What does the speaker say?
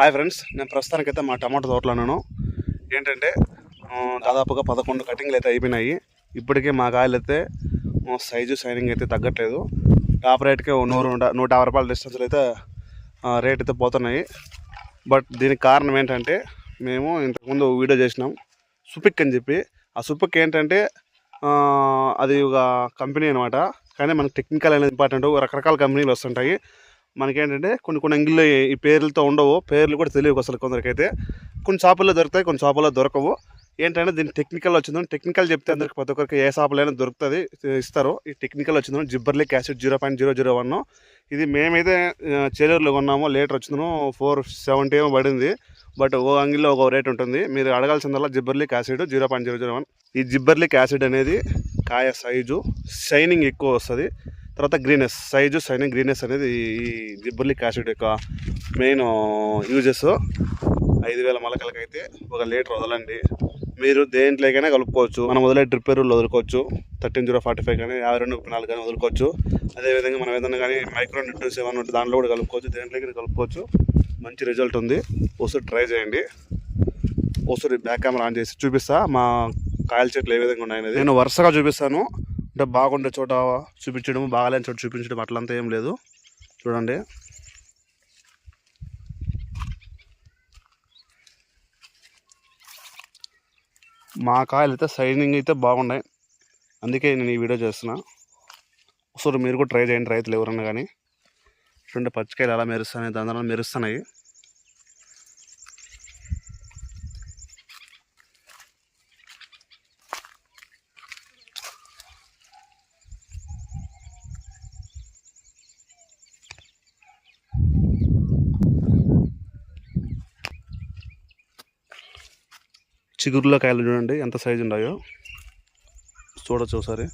Hi friends నేను ప్రస్తుతానికైతే మా టమాటో తోటలో ఉన్నాను ఏంటంటే దాదాపుగా పదకొండు కటింగ్లు అయితే అయిపోయినాయి. ఇప్పటికే మా కాయలు అయితే సైజు షైనింగ్ అయితే తగ్గట్లేదు. టాప్ రేట్కే నూరు నూట యాభై రూపాయల డిస్టెన్స్లో అయితే రేట్ అయితే పోతున్నాయి. బట్ దీనికి కారణం ఏంటంటే మేము ఇంతకుముందు వీడియో చేసినాం. సుపిక్ అని చెప్పి. ఆ సుపిక్ ఏంటంటే అది ఒక కంపెనీ అనమాట కానీ మనకు టెక్నికల్ అనేది ఇంపార్టెంట్. రకరకాల కంపెనీలు వస్తుంటాయి. మనకేంటంటే కొన్ని కొన్ని అంగిల్లో ఈ- పేర్లతో ఉండవు. పేర్లు కూడా తెలియవు అసలు కొందరికైతే. కొన్ని షాపుల్లో దొరుకుతాయి కొన్ని షాపుల్లో దొరకవు. ఏంటంటే దీని టెక్నికల్ వచ్చిందని టెక్నికల్ చెప్తే అందరికి ప్రతి ఒక్కరికి ఏ షాపులైనా దొరుకుతుంది ఇస్తారు. ఈ టెక్నికల్ వచ్చిందని gibberellic acid zero point zero zero one. ఇది మేమైతే చేలూరులో కొన్నాము. లీటర్ వచ్చిందను ఫోర్ సెవెంటీ ఏమో పడింది. బట్ ఓ అంగిల్లో ఒక రేట్ ఉంటుంది. మీరు అడగాల్సిందల్లా gibberellic acid zero point zero zero one. ఈ జిబ్బర్లిక్ యాసిడ్ అనేది కాయ సైజు షైనింగ్ ఎక్కువ వస్తుంది. తర్వాత గ్రీనెస్ సైజు సైన్ గ్రీనెస్ అనేది ఈ జిబ్బర్లిక్ యాసిడ్ యొక్క మెయిన్ యూజెస్ ఐదు వేల మొలకలకైతే ఒక లీటర్ వదలండి. మీరు దేంట్లోకైనా కలుపుకోవచ్చు. మనం వదిలే డ్రిప్ ఎరువులు వదులుకోవచ్చు. థర్టీన్ జీరో ఫార్టీ ఫైవ్ కానీ యాభై రెండు ముప్పై నాలుగు కానీ వదులుకోవచ్చు. అదేవిధంగా మనం ఏదైనా కానీ మైక్రో న్యూట్రన్స్ ఏమైనా ఉంటే దాంట్లో కూడా కలుపుకోవచ్చు. దేంట్లోకి కలుపుకోవచ్చు. మంచి రిజల్ట్ ఉంది. ఒకసారి ట్రై చేయండి. ఒకసారి బ్యాక్ కెమెరా ఆన్ చేసి చూపిస్తా. మా కాయల చెట్లు ఏ విధంగా ఉన్నాయనేది. నేను వరుసగా చూపిస్తాను. అంటే బాగుండే చోట చూపించడం బాగాలేని చోట చూపించడం అట్లంతా ఏం లేదు. చూడండి. మా కాయలు అయితే సైనింగ్ అయితే బాగున్నాయి. అందుకే నేను ఈ వీడియో చేస్తున్నా. ఒకసారి మీరు కూడా ట్రై చేయండి రైతులు ఎవరన్నా కానీ. చూడండి పచ్చికాయలు ఎలా మెరుస్తున్నాయి దాని మెరుస్తున్నాయి. చిగురులో కాయలు చూడండి ఎంత సైజు ఉన్నాయో. చూడొచ్చు ఒకసారి.